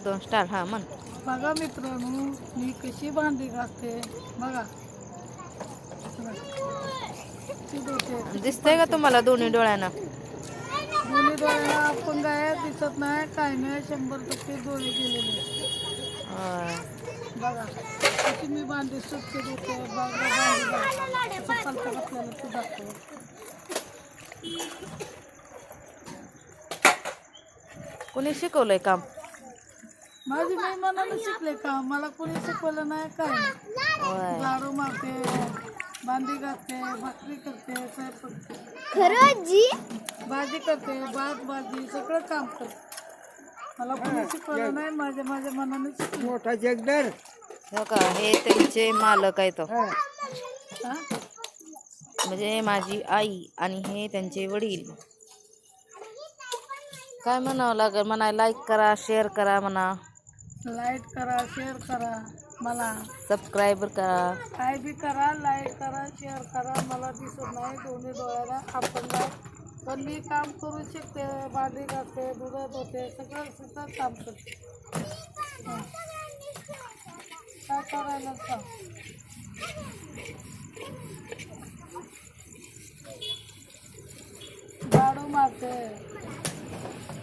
दोन स्टार हा म्हण बघा मित्रांनो मी कशी भांडी घालते बघा बघा. ती धुते. दिसतंय का तुम्हाला दोन्ही डोळ्यानं दोन्ही डोळ्याला आपण काय दिसत नाही काय नाही शंभर टक्के डोळे गेलेले बघा कशी मी भांडी बघा भांडी. कसं चालतं दाखव कोणी शिकवलंय काम माझी मी मनानं शिकले का? मला कोणी शिकवलं नाही काय झाडू मारते भांडी घालते भाकरी करते स्वयंपाक करते. खरं जी भाजी करते भात भाजी सगळं काम करते. मला कोणी शिकवलं नाही माझ्या माझ्या मनाने शिकले मोठा जगदर. हो का? हे त्यांचे मालक आहेत. हा? म्हणजे माझी आई आणि हे त्यांचे वडील. काय म्हणावं लागेल? म्हणा लाईक करा शेअर करा म्हणा. लाइट करा शेअर करा मला. सबस्क्राईबर करा. काय बी करा लाईक करा शेअर करा. मला दिसत नाही दोन्ही डोळ्याला. आपण पण मी काम करू शकते भांडी घालते दुधात होते सगळं सुद्धा काम करते. काय करायला सांग? झाडू मारते.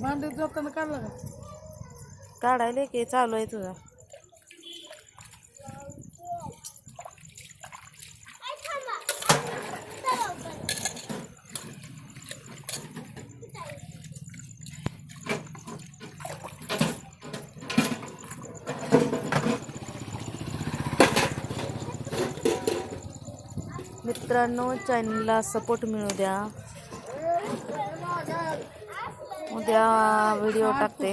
भांडे जाताना काढलं का? काढायला की चालू आहे तुझं. मित्रांनो चॅनलला सपोर्ट मिळू द्या. उद्या व्हिडिओ टाकते.